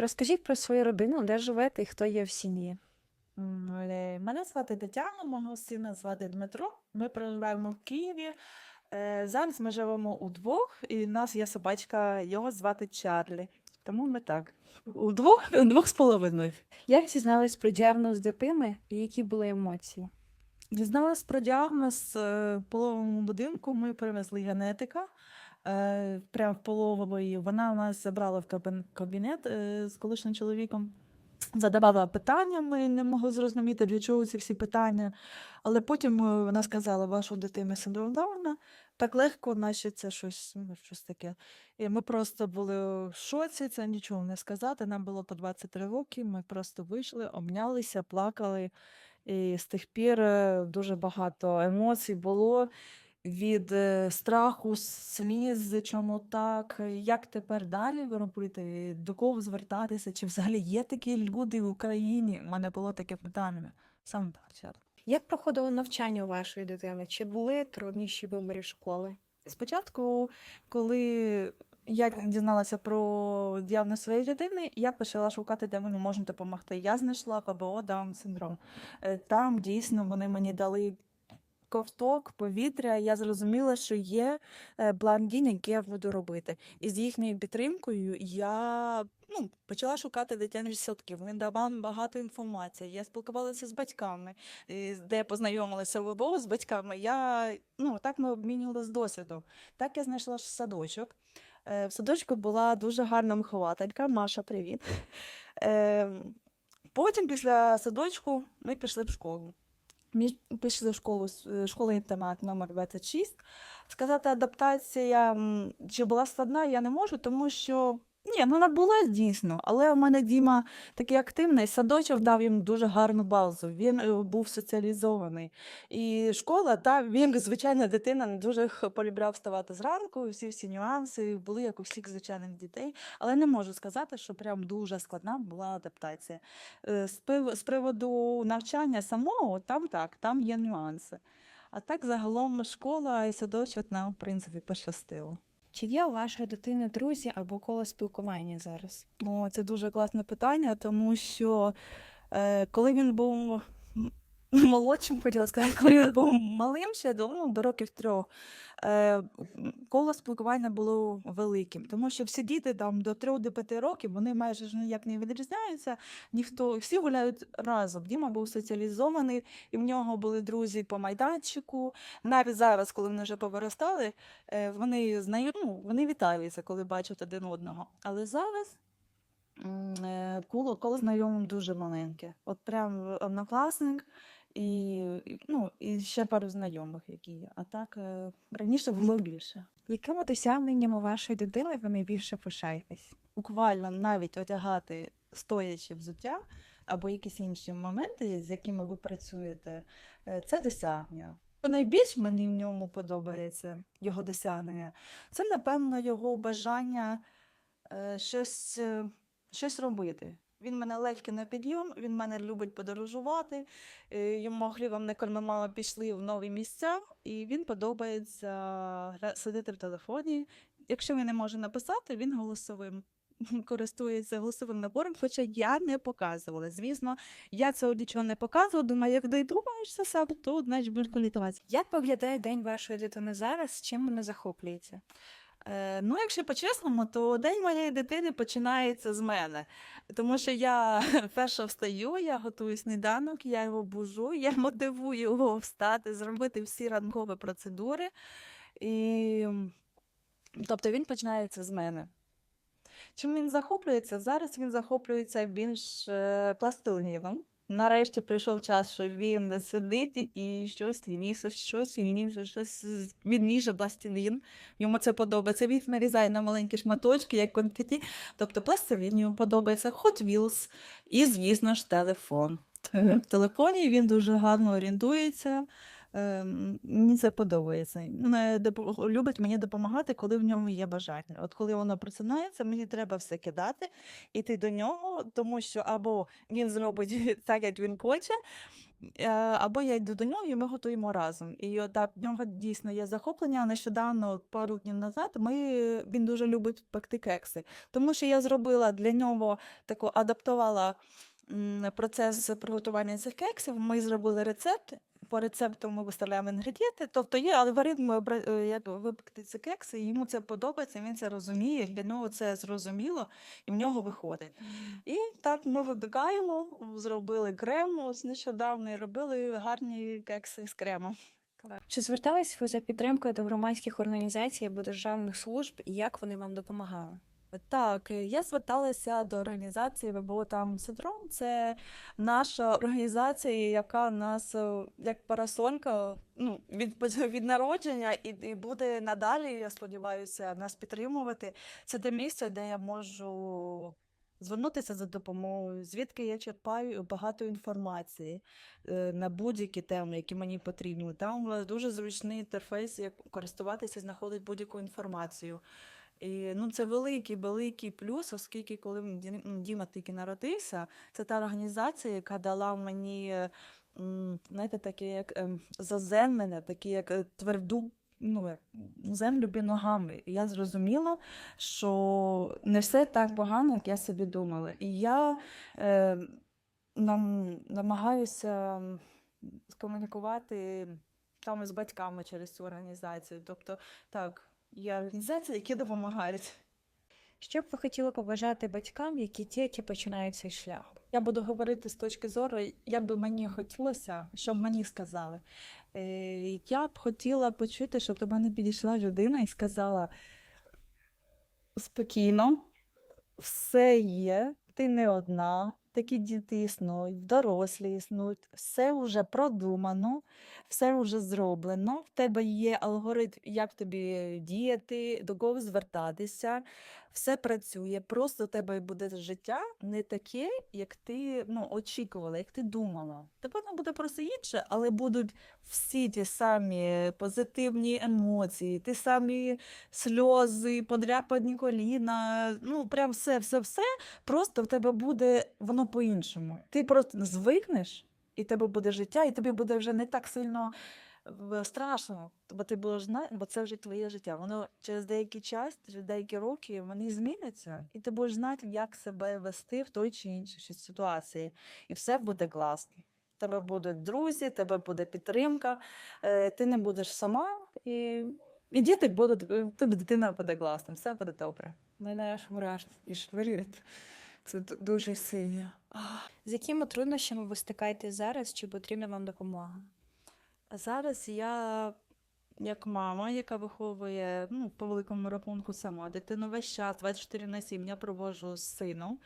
Розкажіть про свою родину, де живете і хто є в сім'ї. Е, Мене звати Тетяна, мого сина звати Дмитро. Ми проживаємо в Києві. Е, Зараз ми живемо удвох, і в нас є собачка, його звати Чарлі. Тому ми так. Удвох, двох з половиною. Як дізнались про діагноз дитини і які були емоції? Дізналась про діагноз е, в пологовому будинку. Ми привезли генетика. Е, Прямо в пологовий. Вона нас забрала в кабінет е, з колишнім чоловіком. Задавала питання, ми не могли зрозуміти, для чого ці всі питання. Але потім е, вона сказала, вашу дитину синдром Дауна, так легко, наче це щось, ну, щось таке. І ми просто були в шоці, це нічого не сказати. Нам було по 23 роки, ми просто вийшли, обнялися, плакали. І з тих пір дуже багато емоцій було від е, страху, сліз, чому так, як тепер далі робити, до кого звертатися, чи взагалі є такі люди в Україні? У мене було таке питання саме початку. Як проходило навчання у вашої дитини? Чи були трудніші вимірі школи? Спочатку, коли я дізналася про діагноз своєї дитини, я почала шукати, де мені можуть допомогти. Я знайшла ПБО Даун синдром. Е, Там дійсно вони мені дали ковток, повітря. Я зрозуміла, що є е, бландін, який я буду робити. І з їхньою підтримкою я ну, почала шукати дитячих садків. Вони давали багато інформації. Я спілкувалася з батьками, де познайомилася ВБО з батьками. Я ну так ми обмінювалися досвідом. Так я знайшла садочок. Е, В садочку була дуже гарна вихователька. Маша, привіт. Е, Потім після садочку ми пішли в школу. Ми пішли в школу, школи школа інтернат номер 26. Сказати, адаптація чи була складна, я не можу, тому що ні, ну вона була дійсно, але у мене Діма такий активний, садочок дав їм дуже гарну базу. Він е, був соціалізований. І школа, та він, звичайна дитина, не дуже полюбляв вставати зранку, всі всі нюанси були як у всіх звичайних дітей. Але не можу сказати, що прям дуже складна була адаптація. Е, з приводу навчання самого, там так, там є нюанси. А так загалом школа і садочок нам, в принципі, пощастило. Чи є у вашої дитини друзі або коло спілкування зараз? О, це дуже класне питання, тому що е, коли він був молодшим, хотіла сказати, коли він був малим ще до, ну, до років трьох, е, коло спілкування було великим, тому що всі діти там до трьох до п'яти років вони майже ж ніяк не відрізняються. Ніхто всі гуляють разом. Діма був соціалізований, і в нього були друзі по майданчику. Навіть зараз, коли вони вже повиростали, е, вони знаю, ну, вони вітаються, коли бачать один одного. Але зараз е, коло, коло знайомим дуже маленьке. От прям однокласник і, ну, і ще пару знайомих, які є. А так е, раніше було більше. Якими досягненнями вашої дитини ви найбільше пишаєтесь? Буквально навіть одягати стоячи взуття або якісь інші моменти, з якими ви працюєте, е, це досягнення. Найбільш мені в ньому подобається його досягнення. Це, напевно, його бажання е, щось, е, щось робити. Він мене легкий на підйом, він мене любить подорожувати. е, Йому хлібом не корми мама пішли в нові місця, і він подобається сидіти в телефоні. Якщо він не може написати, він голосовим користується голосовим набором, хоча я не показувала. Звісно, я цього нічого не показувала. Думаю, як додумаєшся сам, то значить будеш політувати. Як виглядає день вашої дитини зараз? Чим вона захоплюється? Е, ну, якщо по-чесному, то день моєї дитини починається з мене. Тому що я перша встаю, я готую сніданок, я його бужу, я мотивую його встати, зробити всі ранкові процедури. І... Тобто він починається з мене. Чим він захоплюється? Зараз він захоплюється більш е, пластиліном. Нарешті прийшов час, що він сидить і щось лініше, щось лініше, щось відніше пластилін. Йому це подобається. Він нарізає на маленькі шматочки, як конфеті. Тобто пластилін йому подобається, Hot Wheels і, звісно ж, телефон. В телефоні він дуже гарно орієнтується. Ем, Мені це подобається. Любить мені допомагати, коли в ньому є бажання. От коли воно просинається, мені треба все кидати, іти до нього, тому що або він зробить так, як він хоче, е, або я йду до нього, і ми готуємо разом. І от в нього дійсно є захоплення. Нещодавно, пару днів назад, ми, він дуже любить пекти кекси. Тому що я зробила для нього таку адаптувала процес приготування цих кексів. Ми зробили рецепт. По рецепту ми виставляємо інгредієнти, тобто є алгоритм, е, як випекти ці кекси, і йому це подобається, він це розуміє, для нього це зрозуміло, і в нього виходить. І так ми вибігаємо, зробили крем ось нещодавно і робили гарні кекси з кремом. Чи звертались ви за підтримкою до громадських організацій або державних служб, і як вони вам допомагали? Так, е, я зверталася до організації ВБО там синдром. Це наша організація, яка нас е, як парасолька ну, від, від народження і, і буде надалі, я сподіваюся, нас підтримувати. Це те місце, де я можу звернутися за допомогою, звідки я черпаю багато інформації е, на будь-які теми, які мені потрібні. Там дуже зручний інтерфейс, як користуватися, знаходить будь-яку інформацію. І ну, це великий, великий плюс, оскільки коли Діма тільки народився, це та організація, яка дала мені, знаєте, таке як ем, заземлене, таке як е, тверду. Ну, землю під ногами. Я зрозуміла, що не все так погано, як я собі думала. І я е, нам, намагаюся м, скомунікувати там з батьками через цю організацію. Тобто, так, є організації, які допомагають. Що б ви хотіли побажати батькам, які тільки починають цей шлях? Я буду говорити з точки зору, як би мені хотілося, щоб мені сказали. Е, я б хотіла почути, щоб до мене підійшла людина і сказала спокійно, все є, ти не одна, такі діти існують, дорослі існують, все вже продумано, все вже зроблено. В тебе є алгоритм, як тобі діяти, до кого звертатися. Все працює, просто у тебе буде життя не таке, як ти ну, очікувала, як ти думала. Тепер воно буде просто інше, але будуть всі ті самі позитивні емоції, ті самі сльози, подряпані коліна. Ну, прям все, все, все. Просто в тебе буде воно по-іншому. Ти просто звикнеш, і в тебе буде життя, і тобі буде вже не так сильно страшно, бо ти будеш знати, бо це вже твоє життя. Воно через деякий час, через деякі роки вони зміняться, і ти будеш знати, як себе вести в той чи іншій ситуації. І все буде класно. Тебе будуть друзі, тебе буде підтримка, е, ти не будеш сама, і, і діти будуть, е, тебе дитина буде класним, все буде добре. Мене аж мурашки пішли. Це дуже сильно. З якими труднощами ви стикаєтесь зараз, чи потрібна вам допомога? Зараз я, як мама, яка виховує ну, по великому рахунку сама дитину весь час, 24 на 7 я проводжу з сином.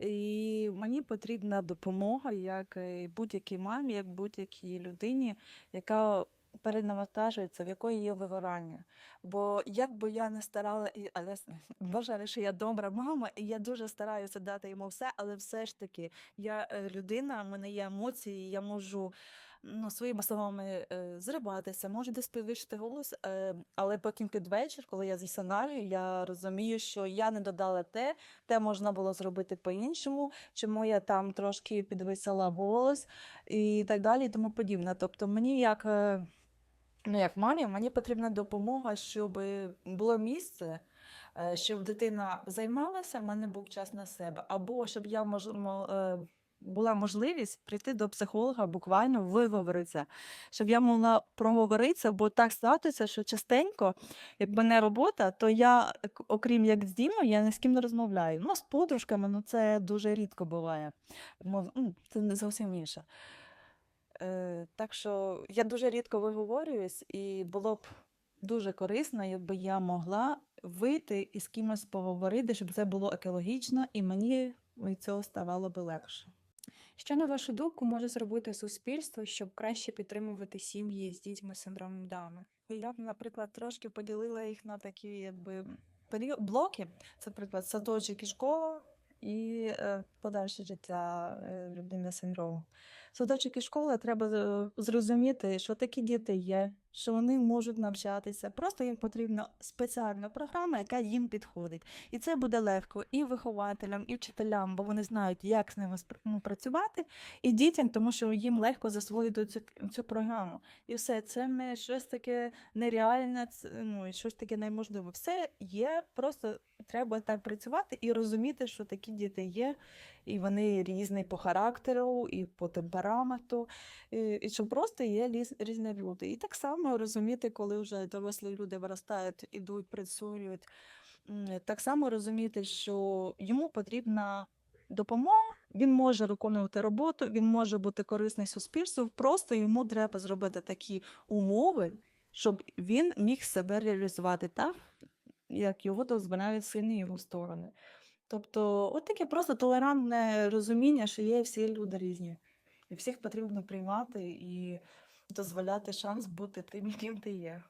І мені потрібна допомога, як будь-якій мамі, як будь-якій людині, яка перенавантажується, в якої є вигорання. Бо як би я не старала, але вважаю, що я добра мама, і я дуже стараюся дати йому все, але все ж таки я е, людина, в мене є емоції, я можу ну, своїми словами е, зриватися, можу десь підвищити голос, е, але потім під коли я засинаю, я розумію, що я не додала те, те можна було зробити по-іншому, чому я там трошки підвисила голос і так далі, і тому подібне. Тобто мені як. е, Ну, як мамі, мені потрібна допомога, щоб було місце, щоб дитина займалася, в мене був час на себе, або щоб я мож, мо- е, була можливість прийти до психолога, буквально виговоритися, щоб я могла проговоритися, бо так статися, що частенько, як мене робота, то я, окрім як з Дімою, я ні з ким не розмовляю. Ну, з подружками, ну це дуже рідко буває. Ну, Це не зовсім інше. Е, так що я дуже рідко виговорююсь, і було б дуже корисно, якби я могла вийти і з кимось поговорити, щоб це було екологічно, і мені від цього ставало би легше. Що, на вашу думку, може зробити суспільство, щоб краще підтримувати сім'ї з дітьми з синдромом Дауна? Я б, наприклад, трошки поділила їх на такі якби період блоки. Це, наприклад, садочок і школа. І е, подальше життя е, людини з синдромом. Школа треба е, зрозуміти, що такі діти є, що вони можуть навчатися. Просто їм потрібна спеціальна програма, яка їм підходить. І це буде легко і вихователям, і вчителям, бо вони знають, як з ними ну, працювати, і дітям, тому що їм легко засвоїти цю, цю програму. І все, це не щось таке нереальне, ну, щось таке неможливе. Все є, просто треба так працювати і розуміти, що такі діти є, і вони різні по характеру, і по темпераменту, і, і що просто є ліз- різні люди. І так само розуміти, коли вже дорослі люди виростають, ідуть, працюють, так само розуміти, що йому потрібна допомога, він може виконувати роботу, він може бути корисний суспільству, просто йому треба зробити такі умови, щоб він міг себе реалізувати так, як його дозволяють сильні його сторони. Тобто, от таке просто толерантне розуміння, що є всі люди різні. І всіх потрібно приймати і дозволяти шанс бути тим, яким ти є.